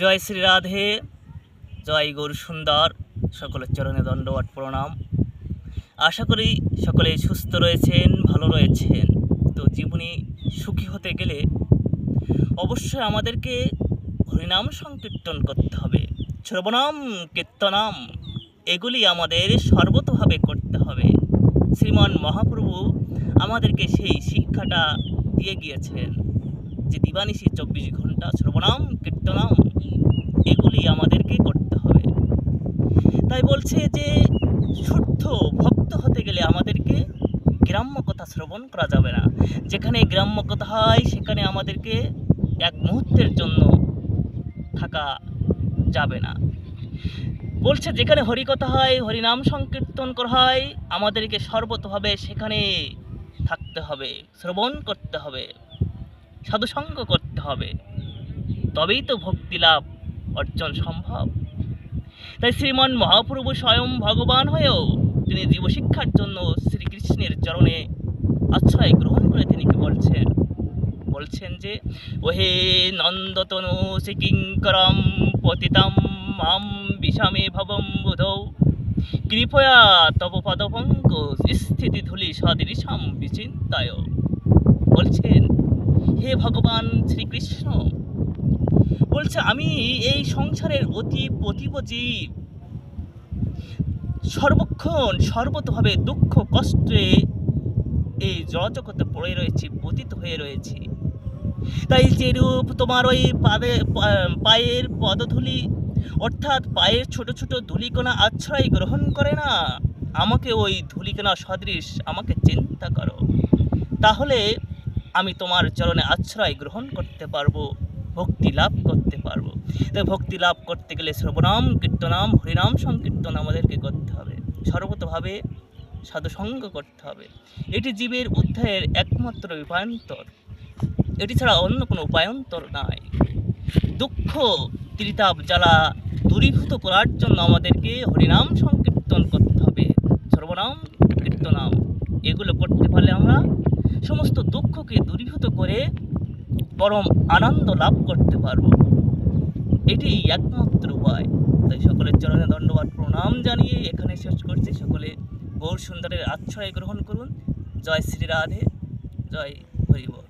জয় শ্রী রাধে, জয় গৌর সুন্দর, সকলের চরণে দণ্ডবাট প্রণাম। আশা করি সকলে সুস্থ রয়েছেন, ভালো রয়েছেন। তো জীবনে সুখী হতে গেলে অবশ্যই আমাদেরকে হরিনাম সংকীর্তন করতে হবে, শ্রবণাম, কীর্তনাম, এগুলি আমাদের সর্বতভাবে করতে হবে। শ্রীমান মহাপ্রভু আমাদেরকে সেই শিক্ষাটা দিয়ে গিয়েছেন যে দিবানিশি চব্বিশ ঘণ্টা শ্রবণাম, কীর্তনাম এগুলি আমাদেরকে করতে হবে তাই বলছে যে, শুদ্ধ ভক্ত হতে গেলে আমাদেরকে গ্রাম্য কথা শ্রবণ করা যাবে না। যেখানে গ্রাম্য কথা হয়, সেখানে আমাদেরকে এক মুহূর্তের জন্য থাকা যাবে না। বলছে, যেখানে হরিকথা হয়, হরিনাম সংকীর্তন করা হয়, আমাদেরকে সর্বতভাবে সেখানে থাকতে হবে, শ্রবণ করতে হবে, সাধুসঙ্গ করতে হবে। তবেই তো ভক্তি লাভ অর্জন সম্ভব। তাই শ্রীমান মহাপ্রভু স্বয়ং ভগবান হয়েও তিনি জীবশিক্ষার জন্য শ্রীকৃষ্ণের চরণে আশ্রয় গ্রহণ করে তিনি কি বলছেন? বলছেন যে, ওহে নন্দতনু শ্রীকিঙ্করম পতিতাম, মাম বিষামে ভবম বুধৌ। কৃপয়া তব পদপঙ্ক স্থিতি ধুলি সদৃশাম বিচিন্তায়। বলছেন, হে ভগবান শ্রীকৃষ্ণ বলছে, আমি এই সংসারের অতি পতিব জীব সর্বক্ষণ সর্বতভাবে দুঃখ কষ্টে এই জগতে পড়ে রয়েছি, পতিত হয়ে রয়েছি। তাই যেরূপ তোমার ওই পাদে পায়ের পদধূলি, অর্থাৎ পায়ের ছোট ছোট ধূলিকণা আশ্রয় গ্রহণ করে না, আমাকে ওই ধূলিকণা সদৃশ আমাকে চিন্তা করো। তাহলে আমি তোমার চরণে আশ্রয় গ্রহণ করতে পারব। ভক্তি লাভ করতে পারব। তাই ভক্তি লাভ করতে গেলে শ্রবণাম কীর্তনাম, হরিনাম সংকীর্তন আমাদেরকে করতে হবে। সর্বতভাবে সাধুসঙ্গ করতে হবে। এটি জীবের উদ্ধারের একমাত্র উপায়ন্তর। এটি ছাড়া অন্য কোনো উপায়ন্তর নাই। দুঃখ ত্রিতাপ জ্বালা, দূরীভূত করার জন্য আমাদেরকে হরিনাম সংকীর্তন করতে হবে। সর্বনাম কীর্তনাম। এগুলো করতে পারলে আমরা সমস্ত দুঃখকে দূরীভূত করে পরম আনন্দ লাভ করতে পারব। এটি একমাত্র উপায়। তাই সকলের চরণে দণ্ডবাদ প্রণাম জানিয়ে এখানে শেষ করছি। সকলে গৌর সুন্দরের আশ্রয় গ্রহণ করুন। জয় শ্রী রাধে, জয় হরিবল